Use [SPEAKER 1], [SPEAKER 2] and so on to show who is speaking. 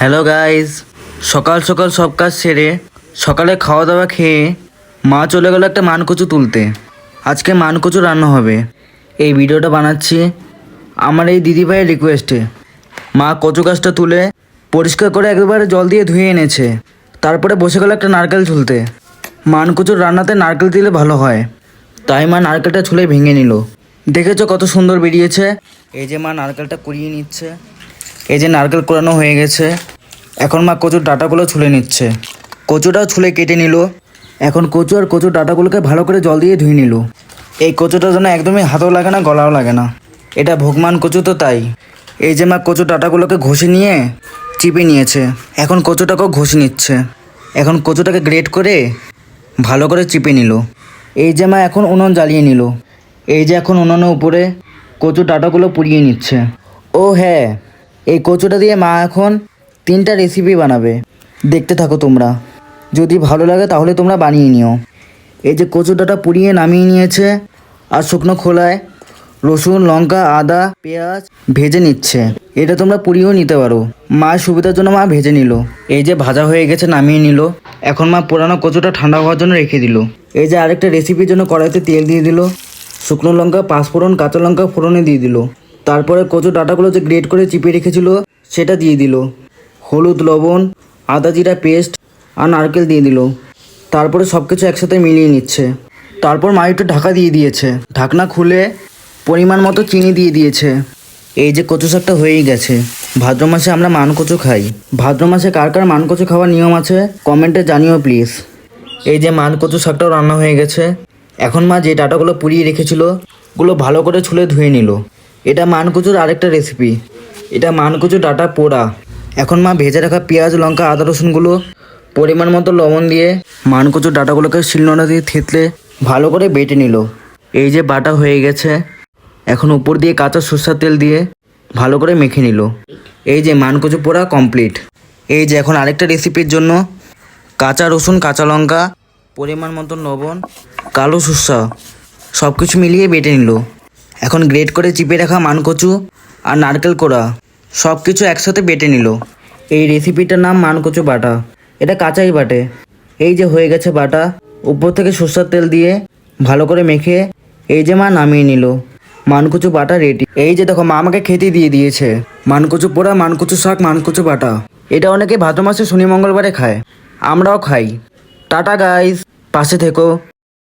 [SPEAKER 1] Hello guys, সকাল সকাল সব কাজ সেরে সকালে খাওয়া দাওয়া খেয়ে মা চলে গেল একটা মানকচু তুলতে। আজকে মানকচু রান্না হবে। এই ভিডিওটা বানাচ্ছি আমার এই দিদিভাইয়ের রিকোয়েস্টে মা কচু গাছটা তুলে পরিষ্কার করে একবারে জল দিয়ে ধুয়ে এনেছে। তারপরে বসে গেল একটা নারকেল ঝুলতে মানকচুর রান্নাতে নারকেল দিলে ভালো হয়। তাই মা নারকেলটা ছুলে ভেঙে নিল। দেখেছ কত সুন্দর বেরিয়েছে? এই যে মা নারকেলটা কুড়িয়ে নিচ্ছে। এই যে নারকেল কোরানো হয়ে গেছে। এখন মা কচুর ডাটাগুলো ছুলে নিচ্ছে। কচুটাও ছুলে কেটে নিল। এখন কচু আর কচুর ডাটাগুলোকে ভালো করে জল দিয়ে ধুয়ে নিল। এই কচুটা যেন একদমই হাতও লাগে না, গলাও লাগে না। এটা ভোগমান কচু তো তাই। এই যে মা কচুর ডাটাগুলোকে ঘষে নিয়ে চিপে নিয়েছে। এখন কচুটাকেও ঘষে নিচ্ছে। এখন কচুটাকে গ্রেট করে ভালো করে চিপে নিল। এই যে মা এখন উনুন জ্বালিয়ে নিল। এই যে এখন উনুনের উপরে কচু ডাটাগুলো পুড়িয়ে নিচ্ছে। ও হ্যাঁ এই কচুটা দিয়ে মা এখন তিনটা রেসিপি বানাবে। দেখতে থাকো তোমরা। যদি ভালো লাগে তাহলে তোমরা বানিয়ে নিও। এই যে কচু ডাটা পুড়িয়ে নামিয়ে নিয়েছে, আর শুকনো খোলায় রসুন, লঙ্কা, আদা, পেঁয়াজ ভেজে নিচ্ছে। এটা তোমরা পুড়িয়েও নিতে পারো। মা সুবিধার জন্য মা ভেজে নিল। এই যে ভাজা হয়ে গেছে, নামিয়ে নিল। এখন মা পুরানো কচুটা ঠান্ডা হওয়ার জন্য রেখে দিল। এই যে আরেকটা রেসিপির জন্য কড়াইতে তেল দিয়ে দিল। শুকনো লঙ্কা, পাঁচফোড়ন, কাঁচা লঙ্কা ফোড়নে দিয়ে দিল। তারপরে কচু ডাটাগুলো যে গ্রেট করে চিপে রেখেছিল, সেটা দিয়ে দিল। হলুদ, লবণ, আদা জিরা পেস্ট আর নারকেল দিয়ে দিল। তারপরে সব কিছু একসাথে মিলিয়ে নিচ্ছে। তারপর মা একটু ঢাকা দিয়ে দিয়েছে। ঢাকনা খুলে পরিমাণ মতো চিনি দিয়ে দিয়েছে। এই যে কচু শাকটা হয়েই গেছে। ভাদ্র মাসে আমরা মান কচু খাই। ভাদ্র মাসে কার কার মান কচু খাওয়ার নিয়ম আছে, কমেন্টে জানিও প্লিজ। এই যে মান কচু শাকটাও রান্না হয়ে গেছে। এখন মা যে ডাটাগুলো পুড়িয়ে রেখেছিল ওগুলো ভালো করে ছুলে ধুয়ে নিল। এটা মানকচুর আরেকটা রেসিপি এটা মানকচু ডাটা পোড়া। এখন মা ভেজে রাখা পেঁয়াজ, লঙ্কা, আদা, রসুনগুলো, পরিমাণ মতো লবণ দিয়ে মানকচুর ডাটাগুলোকে শিলনোড়া দিয়ে থেতলে ভালো করে বেটে নিল। এই যে বাটা হয়ে গেছে, এখন উপর দিয়ে কাঁচা সর্ষার তেল দিয়ে ভালো করে মেখে নিল। এই যে মানকচু পোড়া কমপ্লিট এই যে এখন আরেকটা রেসিপির জন্য কাঁচা রসুন, কাঁচা লঙ্কা, পরিমাণ মতো লবণ, কালো সুসা সব কিছু মিলিয়ে বেটে নিল। এখন গ্রেট করে চিপে রাখা মানকচু আর নারকেল কোড়া সব কিছু একসাথে বেটে নিল। এই রেসিপিটার নাম মানকচু বাটা। এটা কাঁচাই বাটে। এই যে হয়ে গেছে বাটা, উপর থেকে সর্ষার তেল দিয়ে ভালো করে মেখে এই যে মা নামিয়ে নিল। মানকচু বাটা রেডি এই যে দেখো মা আমাকে খেতে দিয়ে দিয়েছে। মানকচু পোড়া, মানকচু শাক, মানকচু বাটা। এটা অনেকে ভাদ্র মাসে শনি মঙ্গলবারে খায়। আমরাও খাই। টাটা গাইস পাশে থেকো।